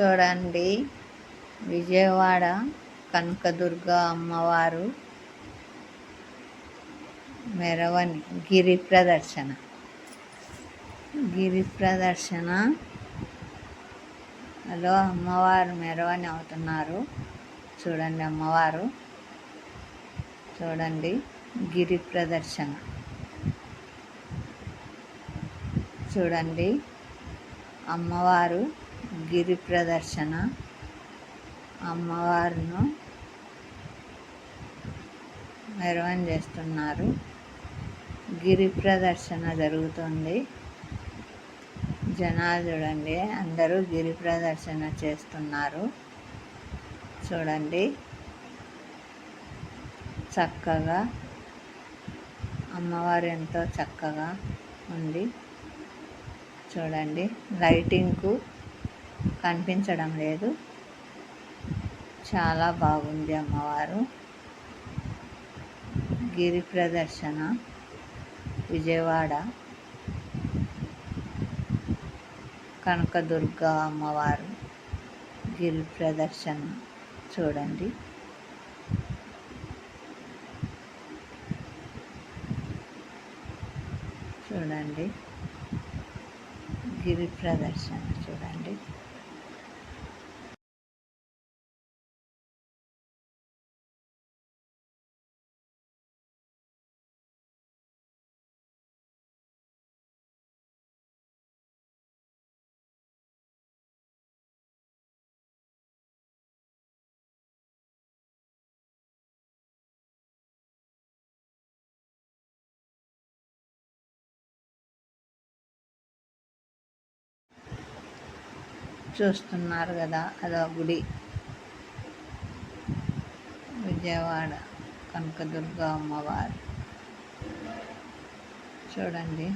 చూడండి. విజయవాడ కనకదుర్గ అమ్మవారు మెరవని గిరి ప్రదర్శన. గిరి ప్రదర్శన. హలో అమ్మవారు మెరవని అవుతున్నారు. చూడండి అమ్మవారు. చూడండి గిరి ప్రదర్శన. చూడండి అమ్మవారు గిరి ప్రదర్శన అమ్మవారును నిర్వహణ చేస్తున్నారు. గిరి ప్రదర్శన జరుగుతుంది. జనాలు చూడండి అందరూ గిరి ప్రదర్శన చేస్తున్నారు. చూడండి చక్కగా అమ్మవారు ఎంతో చక్కగా ఉంది. చూడండి లైటింగ్కు కనిపించడం లేదు. చాలా బాగుంది అమ్మవారు. గిరి ప్రదర్శన విజయవాడ. కనకదుర్గ అమ్మవారు గిరి ప్రదర్శన చూడండి. చూడండి. గిరి ప్రదర్శన. చూస్తున్నారు కదా అదో గుడి. విజయవాడ కనకదుర్గ అమ్మవారు. చూడండి.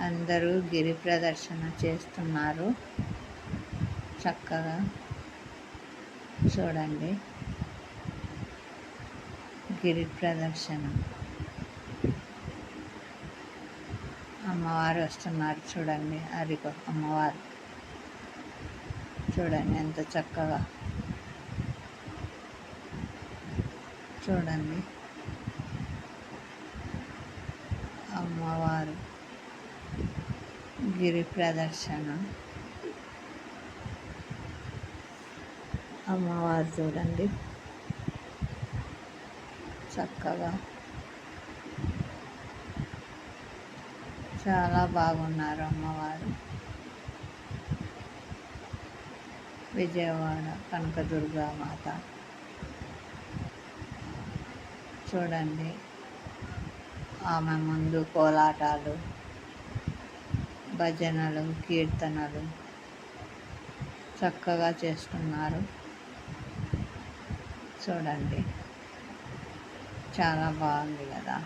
అందరూ గిరి ప్రదర్శన చేస్తున్నారు. చక్కగా చూడండి. గిరి ప్రదర్శన. అమ్మవారు వస్తున్నారు చూడండి. అదిగో అమ్మవారు. చూడండి ఎంత చక్కగా. చూడండి. అమ్మవారు. గిరి ప్రదర్శన. అమ్మవారు చూడండి. చక్కగా. చాలా బాగున్నారు అమ్మవారు. విజయవాడ కనకదుర్గా మాత. చూడండి ఆమె ముందు కోలాటాలు భజనలు కీర్తనలు చక్కగా చేస్తున్నారు. చూడండి చాలా బాగుంది కదా.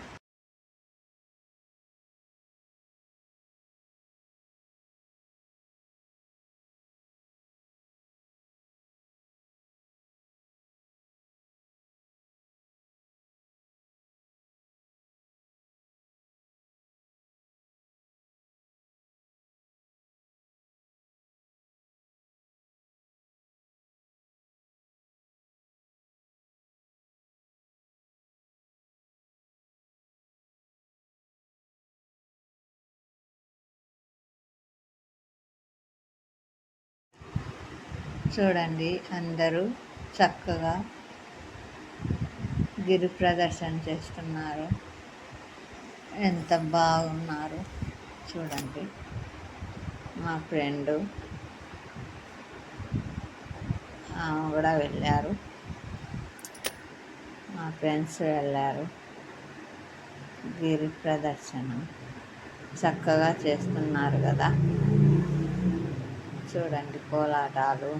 చూడండి అందరూ చక్కగా గిరి ప్రదర్శన చేస్తున్నారు. ఎంత బాగున్నారు చూడండి మా ఫ్రెండు ఆమె కూడా వెళ్ళారు మా ఫ్రెండ్స్ వెళ్ళారు గిరి ప్రదర్శన చక్కగా చేస్తున్నారు కదా. చూడండి కోలాటాలు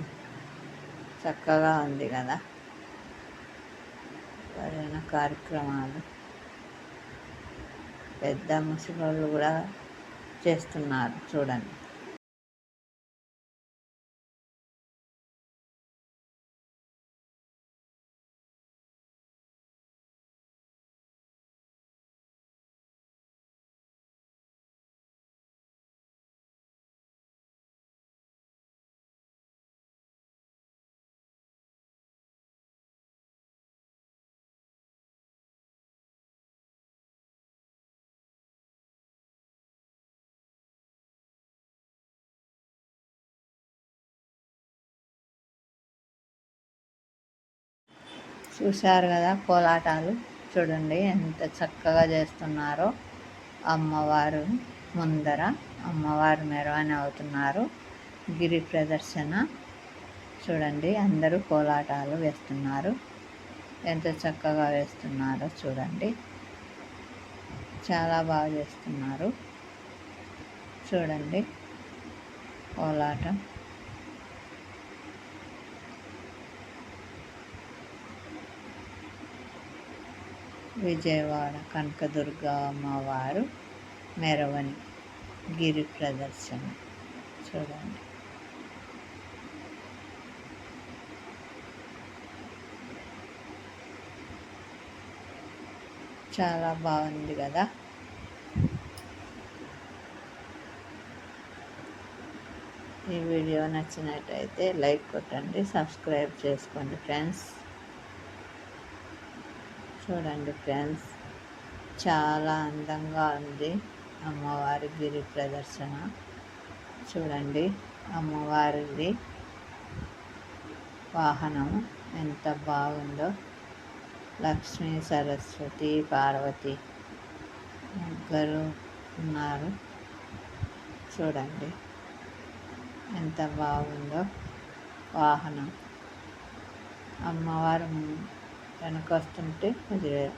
చక్కగా ఉంది కదా. భజన కార్యక్రమాలు పెద్ద ముసలి కూడా చేస్తున్నారు చూడండి. చూశారు కదా కోలాటాలు. చూడండి ఎంత చక్కగా చేస్తున్నారో అమ్మవారు ముందర. అమ్మవారు మెరవని అవుతున్నారు. గిరి ప్రదర్శన. చూడండి అందరూ కోలాటాలు వేస్తున్నారు. ఎంత చక్కగా వేస్తున్నారో చూడండి. చాలా బాగా చేస్తున్నారు. చూడండి కోలాటం. విజయవాడ కనకదుర్గ అమ్మవారు మెరవని గిరి ప్రదర్శన. చూడండి. చాలా బాగుంది కదా. ఈ వీడియో నచ్చినట్టయితే లైక్ కొట్టండి సబ్స్క్రైబ్ చేసుకోండి ఫ్రెండ్స్. చూడండి ఫ్రెండ్స్. చాలా అందంగా ఉంది అమ్మవారి గిరి ప్రదర్శన. చూడండి అమ్మవారిది వాహనం ఎంత బాగుందో. లక్ష్మీ సరస్వతి పార్వతి ముగ్గురు ఉన్నారు. చూడండి ఎంత బాగుందో వాహనం. అమ్మవారు எனக்கு கஷ்டம்ட்டு கொஞ்சம்